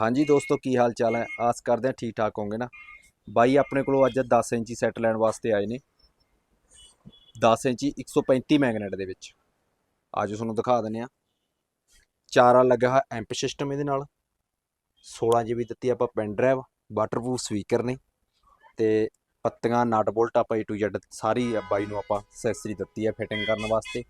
ਹਾਂਜੀ ਦੋਸਤੋ, ਕੀ ਹਾਲ ਚਾਲ ਹੈ? ਆਸ ਕਰਦੇ ਹਾਂ ਠੀਕ ਠਾਕ ਹੋਗੇ ਨਾ? ਬਾਈ ਆਪਣੇ ਕੋਲੋਂ ਅੱਜ 10 ਇੰਚੀ ਸੈੱਟ ਲੈਣ ਵਾਸਤੇ ਆਏ ਨੇ। 10 ਇੰਚੀ 135 ਮੈਗਨੇਟ ਦੇ ਵਿੱਚ। ਅੱਜ ਤੁਹਾਨੂੰ ਦਿਖਾ ਦਿੰਦੇ ਆ ਚਾਰਾ ਲੱਗਾ ਹੋਇਆ ਐਂਪ ਸਿਸਟਮ ਇਹਦੇ ਨਾਲ। 16 GB ਦਿੱਤੀ ਆਪਾਂ ਪੈਨ ਡਰਾਈਵ ਵਾਟਰਪ੍ਰੂਫ ਸਪੀਕਰ ਨੇ। ਤੇ ਪੱਤੀਆਂ ਨਟ ਬੋਲਟ ਆਪਾਂ A to Z ਸਾਰੀ ਬਾਈ ਨੂੰ ਆਪਾਂ ਅਸੈਸਰੀ ਦਿੱਤੀ ਹੈ ਫਿਟਿੰਗ ਕਰਨ ਵਾਸਤੇ।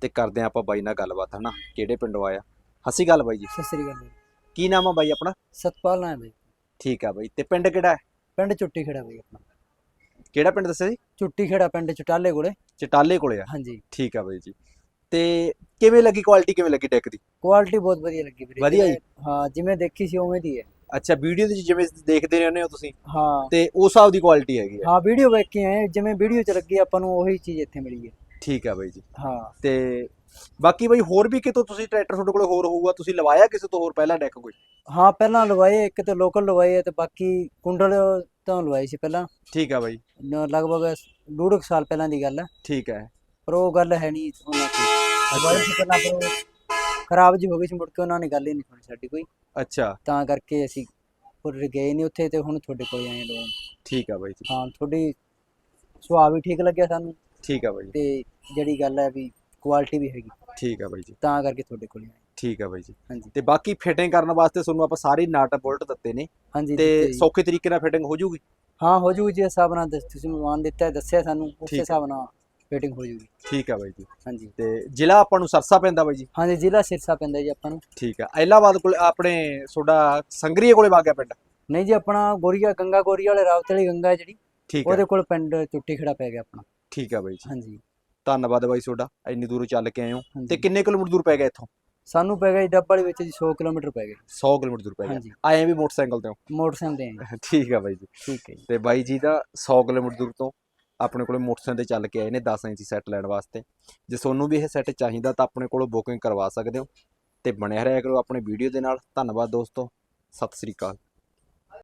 ਤੇ ਕਰਦੇ ਆ ਆਪਾਂ ਬਾਈ ਨਾਲ ਗੱਲਬਾਤ, ਹਨਾ? ਕਿਹੜੇ ਪਿੰਡੋਂ ਆਇਆ ਹਸੀ ਗੱਲ ਬਾਈ ਜੀ। ਸਤਿ ਸ੍ਰੀ ਅਕਾਲ ਜੀ ਕੀ ਨਾਮ ਆ ਬਾਈ ਆਪਣਾ? ਸਤਪਾਲ ਨਾਮ ਹੈ ਬਈ। ਠੀਕ ਆ ਬਾਈ ਤੇ ਪਿੰਡ ਕਿਹੜਾ ਹੈ? ਪਿੰਡ ਚੁੱਟੀ ਖੇੜਾ ਬਈ ਆਪਣਾ। ਕਿਹੜਾ ਪਿੰਡ ਦੱਸਿਆ ਜੀ? ਚੁੱਟੀ ਖੇੜਾ ਪਿੰਡ ਚਟਾਲੇ ਕੋਲੇ। ਚਟਾਲੇ ਕੋਲੇ ਆ? ਹਾਂਜੀ। ਠੀਕ ਆ ਬਾਈ ਜੀ। ਤੇ ਕਿਵੇਂ ਲੱਗੀ ਕੁਆਲਿਟੀ ਕਿਵੇਂ ਲੱਗੀ ਡੈਕ ਦੀ? ਕੁਆਲਿਟੀ ਬਹੁਤ ਵਧੀਆ ਲੱਗੀ ਵੀਰੇ। ਵਧੀਆ ਜੀ? ਹਾਂ ਜਿਵੇਂ ਦੇਖੀ ਸੀ ਉਵੇਂ ਦੀ ਹੈ। ਅੱਛਾ ਵੀਡੀਓ ਦੇ ਵਿੱਚ ਜਿਵੇਂ ਦੇਖਦੇ ਰਹਿੰਦੇ ਹੋ ਤੁਸੀਂ? ਹਾਂ। ਤੇ ਉਸ ਹਿਸਾਬ ਦੀ ਕੁਆਲਿਟੀ ਹੈਗੀ ਆ। ਹਾਂ ਵੀਡੀਓ ਵੇਖ ਕੇ ਆਏ ਜਿਵੇਂ ਵੀਡੀਓ ਚ ਲੱਗੀ ਆਪਾਂ ਨੂੰ ਉਹੀ ਚੀਜ਼ ਇੱਥੇ ਮਿਲੀ ਹੈ। ਠੀਕ ਆ ਬਾਈ ਜੀ। ਹਾਂ। ਤੇ ਬਾਕੀ ਬਾਈ ਹੋਰ ਵੀ ਕਿਤੋਂ ਤੁਸੀਂ ਟਰੈਕਟਰ ਤੁਹਾਡੇ ਕੋਲ ਹੋਰ ਹੋਊਗਾ ਤੁਸੀਂ ਲਵਾਇਆ ਕਿਸੇ ਤੋਂ ਹੋਰ ਪਹਿਲਾਂ ਡੈਕ ਕੋਈ? ਹਾਂ ਪਹਿਲਾਂ ਲਵਾਏ ਇੱਕ ਤੇ ਲੋਕਲ ਲਵਾਏ ਤੇ ਬਾਕੀ ਕੁੰਡਲ ਤੋਂ ਲਵਾਈ ਸੀ ਪਹਿਲਾਂ। ਠੀਕ ਆ ਬਾਈ। ਨ- ਲਗਭਗ ਡੂਢ ਕੁ ਸਾਲ ਪਹਿਲਾਂ ਦੀ ਗੱਲ ਹੈ ਠੀਕ ਹੈ ਪਰ ਉਹ ਗੱਲ ਹੈ ਨਹੀਂ ਉਹਨਾਂ ਦੀ ਲਵਾਈ ਸੀ ਪਹਿਲਾਂ ਪਰ ਉਹ ਖਰਾਬ ਜੀ ਹੋ ਗਈ ਸੀ ਮੁੜ ਕੇ ਉਹਨਾਂ ਨੇ ਗੱਲ ਹੀ ਨਹੀਂ ਸੁਣੀ ਸਾਡੀ ਕੋਈ। ਅੱਛਾ। ਤਾਂ ਕਰਕੇ ਅਸੀਂ ਫਿਰ ਗਏ ਨਹੀਂ ਉੱਥੇ ਤੇ ਹੁਣ ਤੁਹਾਡੇ ਕੋਲ ਆਏ ਲੋਨ ਠੀਕ ਆ ਬਾਈ ਜੀ। ਹਾਂ ਤੁਹਾਡੀ ਸੁਭਾਅ ਵੀ ਠੀਕ ਲੱਗਿਆ ਸਾਨੂੰ। ਠੀਕ ਆ ਬਾਈ ਜੀ। ਤੇ ਜਿਹੜੀ ਗੱਲ ਹੈ ਵੀ ਕੁਆਲਿਟੀ ਵੀ ਹੈਗੀ। ਠੀਕ ਆ ਬਾਈ ਜੀ। ਤਾਂ ਕਰਕੇ ਤੁਹਾਡੇ ਕੋਲ ਆਏ। ਠੀਕ ਆ ਬਾਈ ਜੀ। ਹਾਂਜੀ। ਤੇ ਬਾਕੀ ਫਿਟਿੰਗ ਕਰਨ ਵਾਸਤੇ ਤੁਹਾਨੂੰ ਆਪਾਂ ਸਾਰੀ ਨਟ ਬੋਲਟ ਦਿੱਤੇ ਨੇ। ਹਾਂਜੀ ਤੇ। ਸੌਖੇ ਤਰੀਕੇ ਨਾਲ ਫਿਟਿੰਗ ਹੋ ਜਾਊਗੀ ਹਾਂ ਹੋ ਜੂਗੀ ਜੀ ਹਿਸਾਬ ਨਾਲ ਤੁਸੀਂ ਮਾਨ ਦਿੱਤਾ ਦੱਸਿਆ ਸਾਨੂੰ ਉਸੇ। ਹਿਸਾਬ ਨਾਲ ਫਿਟਿੰਗ ਹੋ ਜੂਗੀ। ਠੀਕ ਆ ਬਾਈ ਜੀ। ਹਾਂਜੀ। ਤੇ ਜ਼ਿਲ੍ਹਾ ਆਪਾਂ ਨੂੰ ਸਰਸਾ ਪੈਂਦਾ ਬਾਈ ਜੀ? ਹਾਂਜੀ ਜ਼ਿਲ੍ਹਾ ਸਿਰਸਾ ਪੈਂਦਾ ਜੀ ਆਪਾਂ ਨੂੰ। ਠੀਕ ਆ। ਐਲਾਬਾਦ ਕੋਲ ਆਪਣੇ ਤੁਹਾਡਾ ਸੰਗਰੀਏ ਕੋਲੇ ਵਾਗਿਆ ਪਿੰਡ? ਨਹੀਂ ਜੀ ਆਪਣਾ ਗੋਰੀਆ ਗੰਗਾ ਗੋਰੀਆ ਵਾਲੇ ਰਾਵਤ ਵਾਲੀ ਗੰਗਾ ਜਿਹੜੀ। ਠੀਕ ਆ। ਉਹਦੇ ਕੋਲ ਪਿੰਡ ਚੁੱਟੀ ਖੜਾ ਪੈ ਗਿਆ ਆਪਣਾ। ਠੀਕ ਆ ਬਾਈ ਜੀ। ਹਾਂਜੀ। ਧੰਨਵਾਦ ਬਾਈ ਤੁਹਾਡਾ ਇੰਨੀ ਦੂਰੋਂ ਚੱਲ ਕੇ ਆਏ ਹੋ। ਤੇ ਕਿੰਨੇ ਕਿਲੋਮੀਟਰ ਦੂਰ ਪੈ ਗਿਆ ਇੱਥੋਂ? ਸਾਨੂੰ ਪੈ ਗਿਆ ਡੱਬ ਵਾਲੀ ਵਿੱਚ ਜੀ 100 ਕਿਲੋਮੀਟਰ ਪੈ ਗਿਆ। 100 ਕਿਲੋਮੀਟਰ ਦੂਰ ਪੈ ਗਿਆ। ਆਏ ਵੀ ਮੋਟਰਸਾਈਕਲ ਤੇ ਹੋ? ਮੋਟਰਸਾਈਕਲ ਤੇ ਆਏ। ਠੀਕ ਆ ਬਾਈ ਜੀ। ਠੀਕ ਹੈ ਤੇ ਬਾਈ ਜੀ ਦਾ 100 ਕਿਲੋਮੀਟਰ ਦੂਰ ਤੋਂ ਆਪਣੇ ਕੋਲੇ ਮੋਟਰਸਾਈਕਲ ਤੇ ਚੱਲ ਕੇ ਆਏ ਨੇ 10 ਇੰਚੀ ਸੈੱਟ ਲੈਣ ਵਾਸਤੇ। ਜੇ ਤੁਹਾਨੂੰ ਵੀ ਇਹ ਸੈੱਟ ਚਾਹੀਦਾ ਤਾਂ ਆਪਣੇ ਕੋਲੋਂ ਬੁਕਿੰਗ ਕਰਵਾ ਸਕਦੇ ਹੋ। ਤੇ ਬਣਿਆ ਰਹਿਆ ਕਰੋ ਆਪਣੇ ਵੀਡੀਓ ਦੇ ਨਾਲ। ਧੰਨਵਾਦ ਦੋਸਤੋ। ਸਤਿ ਸ੍ਰੀ ਅਕਾਲ।